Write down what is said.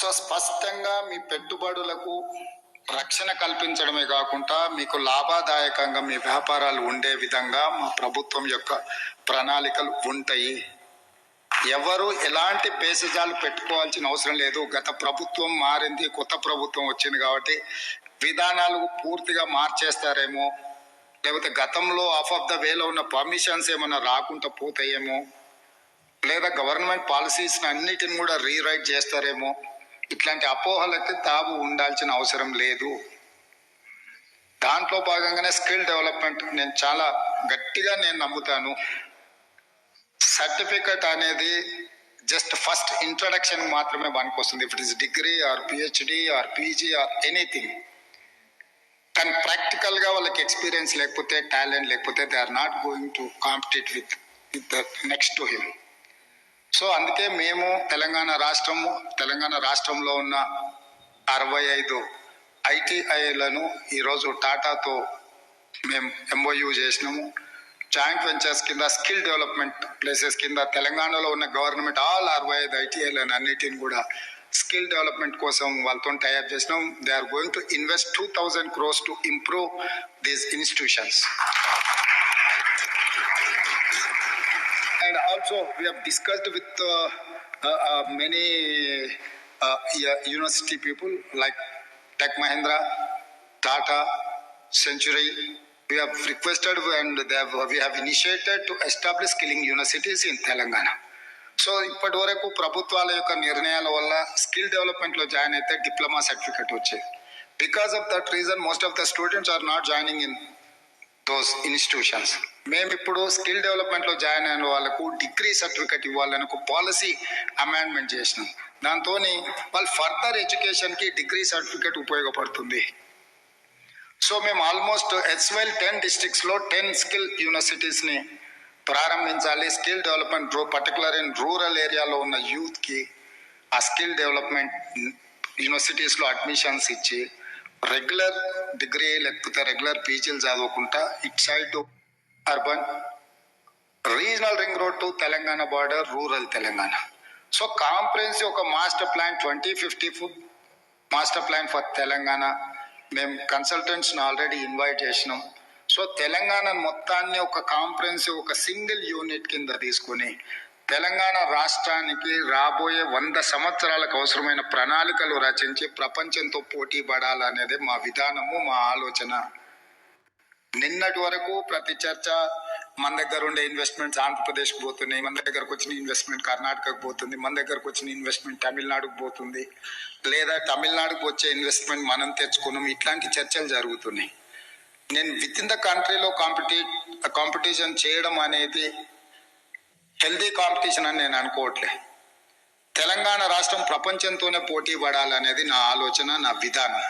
So స్పష్టంగా మీ పెట్టుబడులకు రక్షణ కల్పించడమే కాకుండా మీకు లాభదాయకంగా మీ వ్యాపారాలు ఉండే విధంగా మా ప్రభుత్వం యొక్క ప్రణాళికలు ఉంటాయి. ఎవరు ఎలాంటి పేసజాలు పెట్టుకోవాల్సిన అవసరం లేదు. గత ప్రభుత్వం మారింది కొత్త ప్రభుత్వం వచ్చింది కాబట్టి విధానాలు పూర్తిగా మార్చేస్తారేమో లేకపోతే గతంలో ఆఫ్ ఆఫ్ ద వేలో ఉన్న పర్మిషన్స్ ఏమైనా రాకుండా పోతాయేమో లేదా గవర్నమెంట్ పాలసీస్ని అన్నిటిని కూడా రీరైట్ చేస్తారేమో ఇట్లాంటి అపోహలకి తావు ఉండాల్సిన అవసరం లేదు. దాంట్లో భాగంగానే స్కిల్ డెవలప్మెంట్ నేను చాలా గట్టిగా నేను నమ్ముతాను. సర్టిఫికెట్ అనేది జస్ట్ ఫస్ట్ ఇంట్రడక్షన్ మాత్రమే పనికొస్తుంది if it is degree or PhD or PG or anything కానీ ప్రాక్టికల్గా వాళ్ళకి ఎక్స్పీరియన్స్ లేకపోతే టాలెంట్ లేకపోతే they are not going to compete with with the next to him so అందుకే మేము తెలంగాణ రాష్ట్రము తెలంగాణ రాష్ట్రంలో ఉన్న అరవై ఐదు ఐటీఐలను ఈరోజు టాటాతో మేము ఎంఓయూ చేసినాము. జాయింట్ వెంచర్స్ కింద స్కిల్ డెవలప్మెంట్ ప్లేసెస్ కింద తెలంగాణలో ఉన్న గవర్నమెంట్ ఆల్ అరవై ఐదు ఐటీఐలను అన్నిటిని కూడా స్కిల్ డెవలప్మెంట్ కోసం వాళ్ళతో టైఅప్ చేసినాం. They are going to invest two thousand crores to improve these institutions. And also we have discussed with uh, uh, uh, many uh, yeah, university people like Tech Mahindra, Tata, Century. We have requested and they have, we have initiated to establish skilling universities in Telangana. So ఇప్పటి వరకు ప్రభుత్వాల యొక్క నిర్ణయాల వల్ల skill డెవలప్మెంట్లో join అయితే diploma certificate వచ్చేది because of that reason most of the students are not joining in those institutions మేము ఇప్పుడు స్కిల్ డెవలప్మెంట్లో జాయిన్ అయిన వాళ్ళకు డిగ్రీ సర్టిఫికేట్ ఇవ్వాలని ఒక పాలసీ అమెండ్మెంట్ చేసినాం. దాంతో వాళ్ళు ఫర్దర్ ఎడ్యుకేషన్కి డిగ్రీ సర్టిఫికేట్ ఉపయోగపడుతుంది. సో మేము ఆల్మోస్ట్ ఎస్వెల్ టెన్ డిస్టిక్స్లో టెన్ స్కిల్ యూనివర్సిటీస్ని ప్రారంభించాలి. Skill development particular in rural ఏరియాలో ఉన్న యూత్కి ఆ స్కిల్ డెవలప్మెంట్ యూనివర్సిటీస్లో అడ్మిషన్స్ ఇచ్చి రెగ్యులర్ డిగ్రీ లేకపోతే రెగ్యులర్ పీజీలు చదువుకుంటా it side urban regional ring road to Telangana border rural Telangana. So comprehensive ఒక master plan twenty fifty food master plan for Telangana. మేము కన్సల్టెంట్స్ని ఆల్రెడీ ఇన్వైట్ చేసినాం. సో తెలంగాణ మొత్తాన్ని ఒక కాంప్రహెన్సివ్ ఒక సింగిల్ యూనిట్ కింద తీసుకొని తెలంగాణ రాష్ట్రానికి రాబోయే వంద సంవత్సరాలకు అవసరమైన ప్రణాళికలు రచించి ప్రపంచంతో పోటీ పడాలనేదే మా విధానము మా ఆలోచన. నిన్నటి వరకు ప్రతి చర్చ మన దగ్గర ఉండే ఇన్వెస్ట్మెంట్స్ ఆంధ్రప్రదేశ్కి పోతున్నాయి మన దగ్గరకు వచ్చిన ఇన్వెస్ట్మెంట్ కర్ణాటకకు పోతుంది మన దగ్గరకు వచ్చిన ఇన్వెస్ట్మెంట్ తమిళనాడుకు పోతుంది లేదా తమిళనాడుకు వచ్చే ఇన్వెస్ట్మెంట్ మనం తెచ్చుకున్నాం. ఇట్లాంటి చర్చలు జరుగుతున్నాయి. నేను విత్ ఇన్ ద కంట్రీలో కాంపిటీ కాంపిటీషన్ చేయడం అనేది హెల్దీ కాంపిటీషన్ అని నేను అనుకోవట్లే. తెలంగాణ రాష్ట్రం ప్రపంచంతోనే పోటీ పడాలనేది నా ఆలోచన నా విధానం.